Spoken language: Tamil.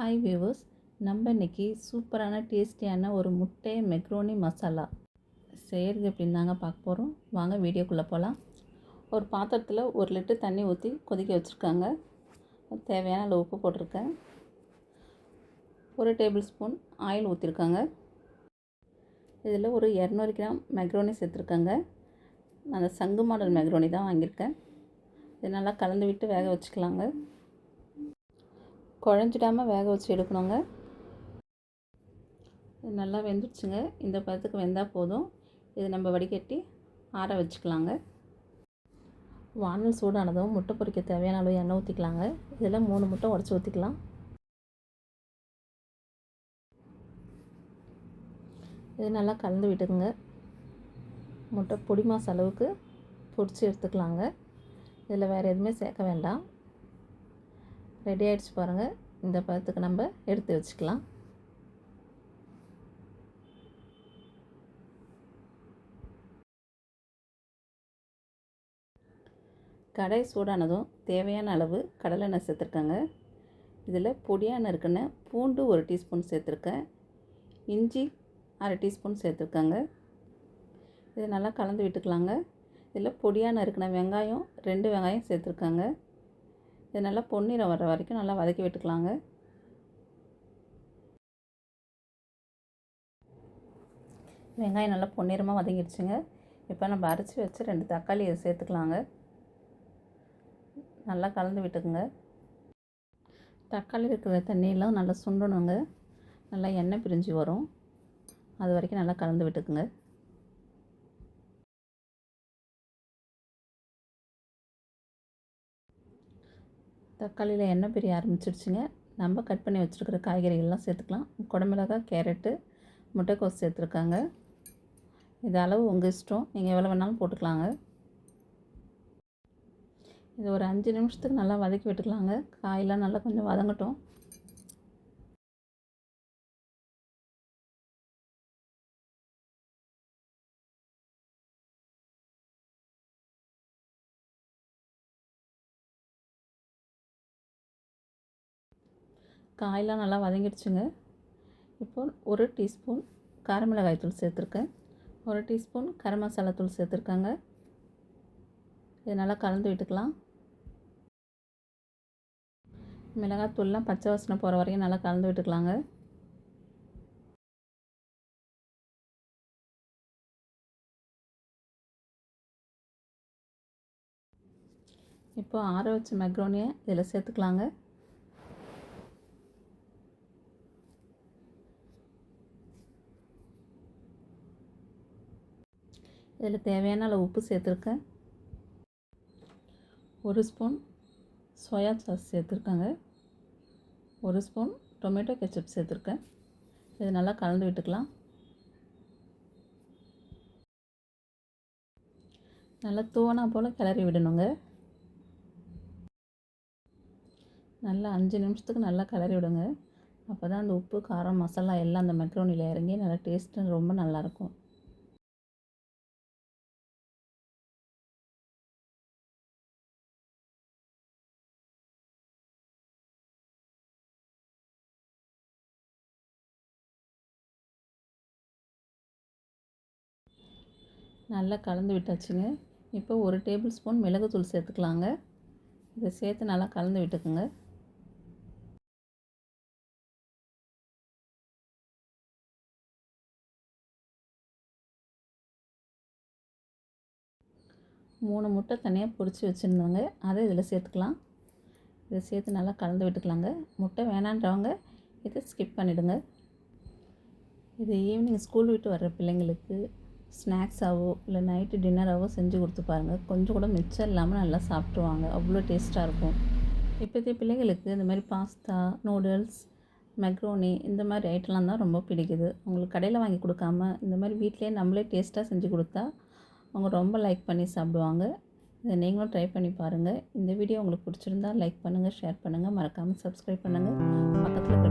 ஹாய் வியூவர்ஸ் நம்ம இன்னைக்கு சூப்பரான டேஸ்டியான ஒரு முட்டை மெக்ரோனி மசாலா செய்கிறது எப்படின்னு தாங்க பார்க்க போகிறோம் வாங்க வீடியோக்குள்ளே போகலாம் ஒரு பாத்திரத்தில் ஒரு லிட்டர் தண்ணி ஊற்றி கொதிக்க வச்சுருக்காங்க. தேவையான அளவு உப்பு போட்டிருக்கேன். ஒரு டேபிள் ஸ்பூன் ஆயில் ஊற்றிருக்காங்க இதில் ஒரு இரநூறு கிராம் மெக்ரோனி சேர்த்துருக்காங்க. நான் அந்த சங்கு மாடல் மெக்ரோனி தான் வாங்கியிருக்கேன். இது நல்லா கலந்து விட்டு வேக வச்சுக்கலாங்க. குழஞ்சிடாமல் வேக வச்சு எடுக்கணுங்க. இது நல்லா வெந்துடுச்சுங்க இந்த பதத்துக்கு வெந்தால் போதும். இது நம்ம வடிகட்டி ஆற வச்சுக்கலாங்க. வானல் சூடானதும் முட்டை பொரிக்க தேவையான அளவு எண்ணெய் ஊற்றிக்கலாங்க இதில் மூணு முட்டை உடச்சி ஊற்றிக்கலாம் இது நல்லா கலந்து விட்டுக்குங்க. முட்டை பொடி மாச அளவுக்கு பொடிச்சு எடுத்துக்கலாங்க. இதில் வேறு எதுவுமே சேர்க்க வேண்டாம். ரெடி ஆகிடுச்சு பாருங்கள் இந்த பதத்துக்கு நம்ம எடுத்து வச்சுக்கலாம். கடை சூடானதும் தேவையான அளவு கடலெண்ணெய் சேர்த்துருக்காங்க. இதில் பொடியான நறுக்கின பூண்டு ஒரு டீஸ்பூன் சேர்த்துருக்கேன். இஞ்சி அரை டீஸ்பூன் சேர்த்துருக்காங்க. இது நல்லா கலந்து விட்டுக்கலாங்க. இதில் பொடியான நறுக்கின வெங்காயம் ரெண்டு வெங்காயம் சேர்த்துருக்காங்க. இது நல்லா பொன்னிறம் வர்ற வரைக்கும் நல்லா வதக்கி விட்டுக்கலாங்க. வெங்காயம் நல்லா பொன்னிறமாக வதங்கிடுச்சுங்க. இப்போ நம்ம அரைச்சி வச்சு ரெண்டு தக்காளி இதை சேர்த்துக்கலாங்க. நல்லா கலந்து விட்டுக்குங்க. தக்காளி இருக்கிற தண்ணியெல்லாம் நல்லா சுண்டணுங்க. நல்லா எண்ணெய் பிரிஞ்சு வரும். அது வரைக்கும் நல்லா கலந்து விட்டுக்குங்க. தக்காளியில் எண்ணெய் பிரிய ஆரம்பிச்சிடுச்சுங்க நம்ம கட் பண்ணி வச்சுருக்கிற காய்கறிகள்லாம் சேர்த்துக்கலாம். குடமிளகா கேரட்டு முட்டைக்கோஸ் சேர்த்துருக்காங்க. இது அளவு உங்கள் இஷ்டம். நீங்கள் எவ்வளோ வேணாலும் போட்டுக்கலாங்க. இது ஒரு அஞ்சு நிமிஷத்துக்கு நல்லா வதக்கி விட்டுக்கலாங்க. காயெல்லாம் நல்லா கொஞ்சம் வதங்கட்டும். காயெலாம் நல்லா வதங்கிடுச்சுங்க. இப்போ ஒரு டீஸ்பூன் காரமிளகாய் தூள் சேர்த்துருக்கேன். ஒரு டீஸ்பூன் கரம் மசாலா தூள் சேர்த்துருக்காங்க. இது நல்லா கலந்து விட்டுக்கலாம். மிளகாய் தூள்லாம் பச்சை வாசனை போகிற வரைக்கும் நல்லா கலந்து விட்டுக்கலாங்க. இப்போ ஆற வச்ச மெக்ரோனியை இதில் சேர்த்துக்கலாங்க. இதில் தேவையான அளவு உப்பு சேர்த்துருக்கேன். ஒரு ஸ்பூன் சோயா சாஸ் சேர்த்துருக்காங்க. ஒரு ஸ்பூன் டொமேட்டோ கெச்சப் சேர்த்துருக்கேன். இது நல்லா கலந்து விட்டுக்கலாம். நல்லா தூவனா போல் கிளறி விடணுங்க. நல்லா அஞ்சு நிமிஷத்துக்கு நல்லா கிளறி விடுங்க. அப்போ தான் அந்த உப்பு காரம் மசாலா எல்லாம் அந்த மெக்ரோனியில் இறங்கி நல்லா டேஸ்ட்டு ரொம்ப நல்லாயிருக்கும் நல்லா கலந்து விட்டாச்சுங்க. இப்போ ஒரு டேபிள் ஸ்பூன் மிளகுத்தூள் சேர்த்துக்கலாங்க. இதை சேர்த்து நல்லா கலந்து விட்டுக்குங்க. மூணு முட்டை தனியாக பொரித்து வச்சுருந்தோங்க. அதை இதில் சேர்த்துக்கலாம். இதை சேர்த்து நல்லா கலந்து விட்டுக்கலாங்க. முட்டை வேணான்றவங்க இதை ஸ்கிப் பண்ணிவிடுங்க இது ஈவினிங் ஸ்கூல் விட்டு வர்ற பிள்ளைங்களுக்கு ஸ்நாக்ஸாகவோ இல்லை நைட்டு டின்னராகவோ செஞ்சு கொடுத்து பாருங்கள் கொஞ்சம் கூட மிச்சம் இல்லாமல் நல்லா சாப்பிட்ருவாங்க அவ்வளோ டேஸ்ட்டாக இருக்கும். இப்போதைய பிள்ளைகளுக்கு இந்த மாதிரி பாஸ்தா நூடுல்ஸ் மெக்ரோனி இந்த மாதிரி ஐட்டம்லாம் தான் ரொம்ப பிடிக்குது. உங்களுக்கு கடையில் வாங்கி கொடுக்காம இந்த மாதிரி வீட்டிலே நம்மளே டேஸ்ட்டாக செஞ்சு கொடுத்தா அவங்க ரொம்ப லைக் பண்ணி சாப்பிடுவாங்க. இதை நீங்களும் ட்ரை பண்ணி பாருங்கள் இந்த வீடியோ உங்களுக்கு பிடிச்சிருந்தா லைக் பண்ணுங்கள் ஷேர் பண்ணுங்கள் மறக்காமல் சப்ஸ்கிரைப் பண்ணுங்கள் பக்கத்தில்